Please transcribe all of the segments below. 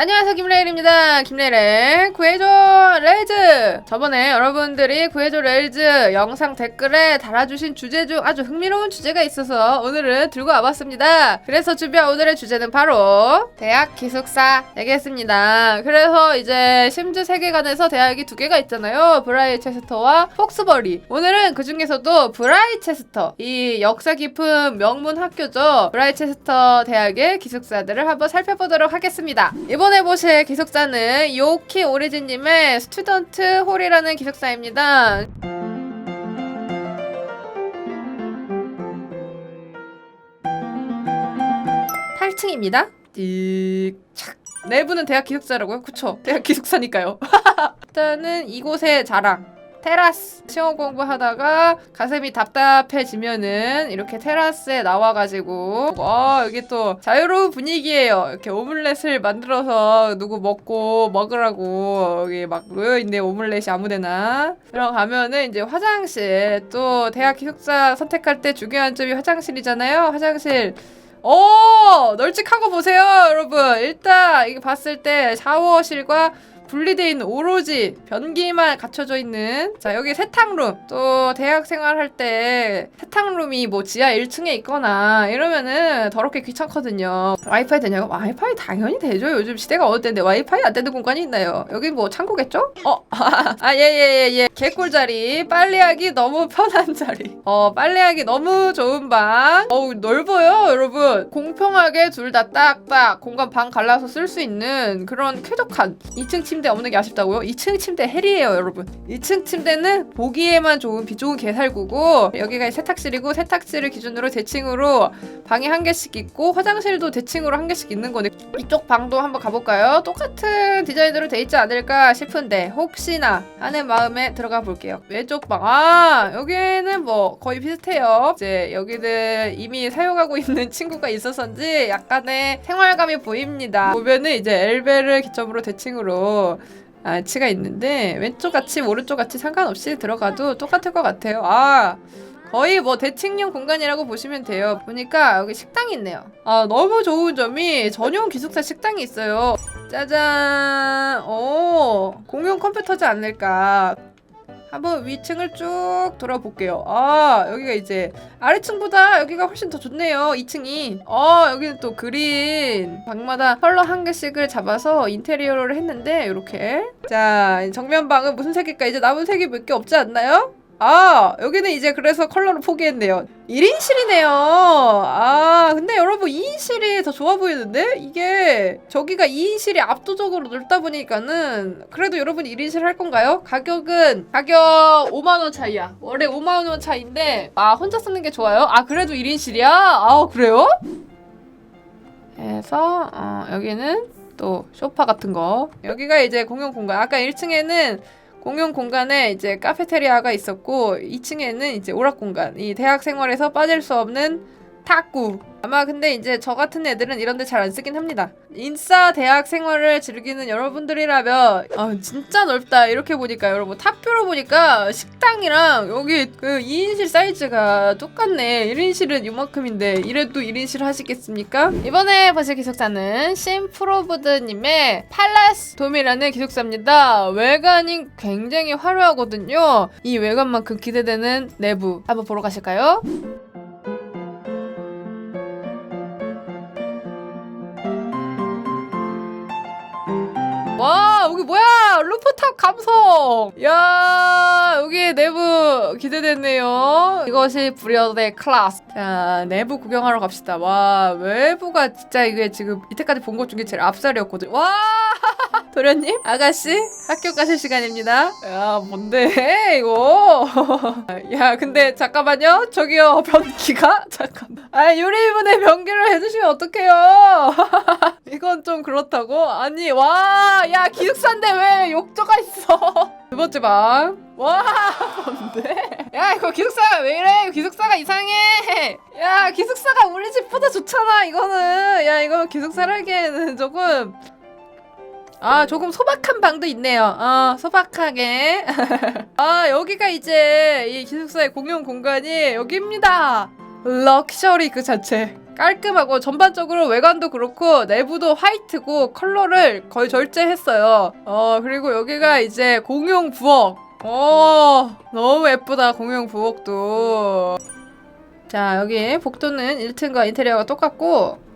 안녕하세요 김레일입니다. 김레일의 구해줘 레일즈! 저번에 여러분들이 구해줘 레일즈 영상 댓글에 달아주신 주제 중 아주 흥미로운 주제가 있어서 오늘은 들고 와봤습니다. 그래서 준비한 오늘의 주제는 바로 대학 기숙사 되겠습니다. 그래서 이제 심즈 세계관에서 대학이 두 개가 있잖아요. 브라이체스터와 폭스버리. 오늘은 그 중에서도 브라이체스터 이 역사 깊은 명문 학교죠. 브라이체스터 대학의 기숙사들을 한번 살펴보도록 하겠습니다. 이번 에 보실 기숙사는 요키 오리진님의 스튜던트 홀이라는 기숙사입니다. 8층입니다. 띡착. 내부는 대학 기숙사라고요? 그쵸? 대학 기숙사니까요. 일단은 이곳의 자랑. 테라스 시험 공부하다가 가슴이 답답해지면은 이렇게 테라스에 나와가지고 어 여기 또 자유로운 분위기예요. 이렇게 오믈렛을 만들어서 누구 먹고 먹으라고 여기 막 놓여있네 오믈렛이 아무데나. 들어가면은 이제 화장실 또 대학 기숙사 선택할 때 중요한 점이 화장실이잖아요. 화장실. 오 널찍한 거 보세요 여러분. 일단 이거 봤을 때 샤워실과 분리되어 있는 오로지 변기만 갖춰져 있는 자 여기 세탁룸. 또 대학 생활할 때 세탁룸이 뭐 지하 1층에 있거나 이러면은 더럽게 귀찮거든요. 와이파이 되냐고? 와이파이 당연히 되죠. 요즘 시대가 때인데 와이파이 안 되는 공간이 있나요? 여기 뭐 창고겠죠? 어? 아예예 예 예. 개꿀 자리. 빨래하기 너무 편한 자리. 어 빨래하기 너무 좋은 방. 어우 넓어요 여러분. 공평하게 둘 다 딱딱 공간 방 갈라서 쓸 수 있는 그런 쾌적한 2층 침대 없는 게 아쉽다고요? 2층 침대 헬이에요 여러분. 2층 침대는 보기에만 좋은 비좁은 개살구고 여기가 세탁실이고 세탁실을 기준으로 대칭으로 방이 한 개씩 있고 화장실도 대칭으로 한 개씩 있는 거네. 이쪽 방도 한번 가볼까요? 똑같은 디자인으로 돼 있지 않을까 싶은데 혹시나 하는 마음에 들어가 볼게요. 왼쪽 방 아 여기는 뭐 거의 비슷해요. 이제 여기는 이미 사용하고 있는 친구가 있어서인지 약간의 생활감이 보입니다. 보면은 이제 엘베를 기점으로 대칭으로 아, 치가 있는데 왼쪽 같이 오른쪽 같이 상관없이 들어가도 똑같을 것 같아요. 아 거의 뭐 대칭형 공간이라고 보시면 돼요. 보니까 여기 식당이 있네요. 아 너무 좋은 점이 전용 기숙사 식당이 있어요. 짜잔. 오 공용 컴퓨터지 않을까. 한번 위층을 쭉 돌아볼게요. 아, 여기가 이제 아래층보다 여기가 훨씬 더 좋네요. 2층이. 어, 여기는 또 그린. 방마다 컬러 한 개씩을 잡아서 인테리어를 했는데 이렇게. 자, 정면방은 무슨 색일까? 이제 남은 색이 몇 개 없지 않나요? 아, 여기는 이제 그래서 컬러를 포기했네요. 1인실이네요. 아, 근데 여러분 2인실이 더 좋아 보이는데? 이게 저기가 2인실이 압도적으로 넓다 보니까는 그래도 여러분 1인실 할 건가요? 가격은 가격 5만 원 차이야. 월에 5만 원 차인데 아, 혼자 쓰는 게 좋아요? 아, 그래도 1인실이야? 아, 그래요? 해서 어, 여기는 또 소파 같은 거. 여기가 이제 공용 공간. 아까 1층에는 공용 공간에 이제 카페테리아가 있었고 2층에는 이제 오락 공간. 이 대학 생활에서 빠질 수 없는 탁구. 아마 근데 이제 저 같은 애들은 이런 데 잘 안 쓰긴 합니다. 인싸 대학 생활을 즐기는 여러분들이라면 아 진짜 넓다. 이렇게 보니까 여러분 탑뷰로 보니까 식당이랑 여기 그 2인실 사이즈가 똑같네. 1인실은 이만큼인데 이래도 1인실 하시겠습니까? 이번에 보실 기숙사는 심프로브드님의 팔라스 돔이라는 기숙사입니다. 외관이 굉장히 화려하거든요. 이 외관만큼 기대되는 내부 한번 보러 가실까요? 루프탑 감성! 야 여기 내부 기대됐네요. 이것이 불여의 클래스. 자 내부 구경하러 갑시다. 와 외부가 진짜 이게 지금 이때까지 본 것 중에 제일 앞살이었거든. 와! 도련님? 아가씨? 학교 가실 시간입니다. 야 뭔데? 이거? 야 근데 잠깐만요. 저기요 변기가? 잠깐만. 아 유리문에 변기를 해주시면 어떡해요? 이건 좀 그렇다고? 아니 와 야 기숙사인데 왜 욕조가 있어 두 번째 방 와 뭔데? 야 이거 기숙사 왜 이래? 기숙사가 이상해. 야 기숙사가 우리 집보다 좋잖아 이거는. 야 이거 기숙사를 하기에는 조금 아 조금 소박한 방도 있네요. 어 소박하게. 아 여기가 이제 이 기숙사의 공용 공간이 여기입니다 럭셔리 그 자체. 깔끔하고 전반적으로 외관도 그렇고 내부도 화이트고 컬러를 거의 절제했어요. 어 그리고 여기가 이제 공용 부엌. 어 너무 예쁘다 공용 부엌도. 자 여기 복도는 1층과 인테리어가 똑같고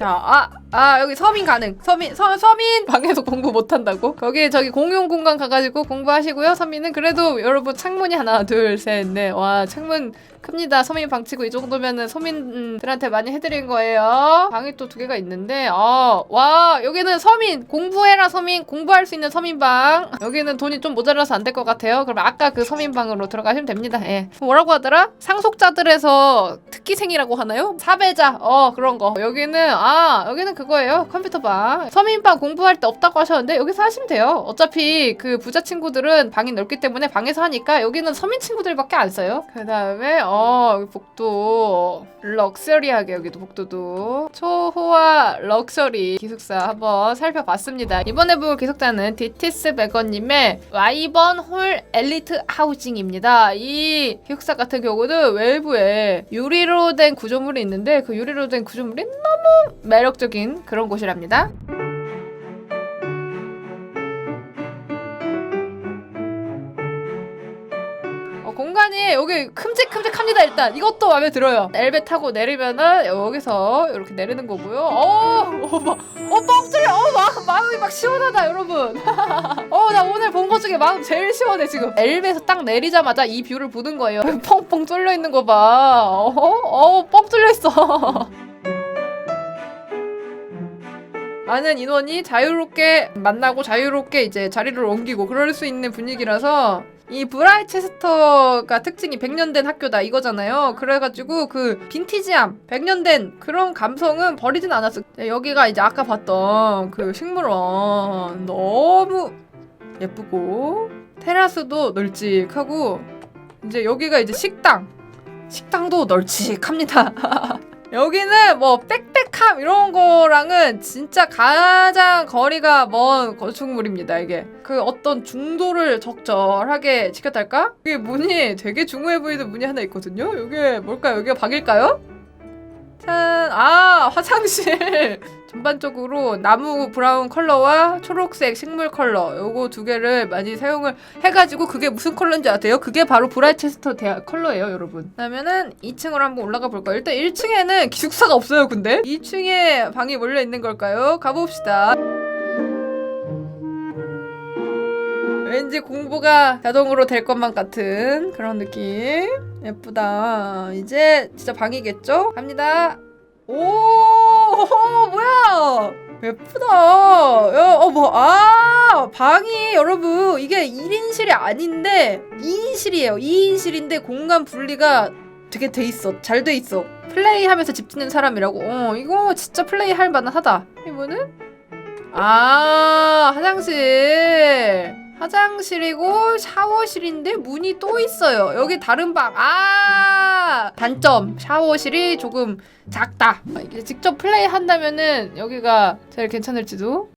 자, 아, 아, 여기 서민 가능. 서민, 서, 서민 방에서 공부 못 한다고? 거기 저기 공용 공간 가가지고 공부하시고요. 서민은 그래도 여러분 창문이 하나, 둘, 셋, 넷. 와, 창문 큽니다. 서민 방 치고 이 정도면은 서민들한테 많이 해드린 거예요. 방이 또 두 개가 있는데, 어, 와, 여기는 서민, 공부해라 서민, 공부할 수 있는 서민방. 여기는 돈이 좀 모자라서 안 될 것 같아요. 그럼 아까 그 서민방으로 들어가시면 됩니다. 예. 뭐라고 하더라? 상속자들에서 특기생이라고 하나요? 사배자, 어, 그런 거. 여기는, 아, 여기는 그거예요. 컴퓨터방. 서민방 공부할 때 없다고 하셨는데, 여기서 하시면 돼요. 어차피 그 부자 친구들은 방이 넓기 때문에 방에서 하니까 여기는 서민 친구들밖에 안 써요. 그 다음에, 어, 여기 복도. 럭셔리하게 여기도 복도도. 초호화 럭셔리 기숙사 한번 살펴봤습니다. 이번에 볼 기숙사는 디티스 베거님의 와이번 홀 엘리트 하우징입니다. 이 기숙사 같은 경우는 외부에 유리로 된 구조물이 있는데 그 유리로 된 구조물이 너무 매력적인 그런 곳이랍니다. 어, 공간이 여기 큼직큼직합니다 일단. 이것도 마음에 들어요. 엘베 타고 내리면은 여기서 이렇게 내리는 거고요. 어어막어뻥 뚫려. 어막 마음이 막 시원하다 여러분. 어 나 오늘 본 것 중에 마음 제일 시원해 지금. 엘베에서 딱 내리자마자 이 뷰를 보는 거예요. 펑펑 뚫려 있는 거봐어어뻥 뚫려 있어 많은 인원이 자유롭게 만나고 자유롭게 이제 자리를 옮기고 그럴 수 있는 분위기라서 이 브라이체스터가 특징이 100년 된 학교다 이거잖아요. 그래가지고 그 빈티지함, 100년 된 그런 감성은 버리진 않았어. 네, 여기가 이제 아까 봤던 그 식물원 너무 예쁘고 테라스도 널찍하고 이제 여기가 이제 식당, 식당도 널찍합니다. 여기는 뭐 빽빽함 이런 거랑은 진짜 가장 거리가 먼 건축물입니다 이게 그 어떤 중도를 적절하게 지켰달까? 이게 문이 되게 중후해 보이는 문이 하나 있거든요 이게 뭘까요? 여기가 방일까요? 짠! 아 화장실 전반적으로 나무 브라운 컬러와 초록색 식물 컬러 요거 두 개를 많이 사용을 해가지고 그게 무슨 컬러인지 아세요? 그게 바로 브라이체스터 대학 컬러예요 여러분 그러면은 2층으로 한번 올라가 볼까요? 일단 1층에는 기숙사가 없어요 근데 2층에 방이 몰려 있는 걸까요? 가봅시다 왠지 공부가 자동으로 될 것만 같은 그런 느낌 예쁘다 이제 진짜 방이겠죠? 갑니다 오 뭐야 예쁘다 야, 어, 뭐, 아, 방이 여러분, 이게 1인실이 아닌데 2인실이에요. 2인실인데 공간 분리가 되게 돼 있어. 잘 돼 있어. 플레이 하면서 집 짓는 사람이라고. 어, 이거 진짜 플레이 할 만하다. 이거는? 아, 화장실. 화장실이고 샤워실인데 문이 또 있어요. 여기 다른 방. 아! 단점. 샤워실이 조금 작다. 아, 이게 직접 플레이 한다면은 여기가 제일 괜찮을지도.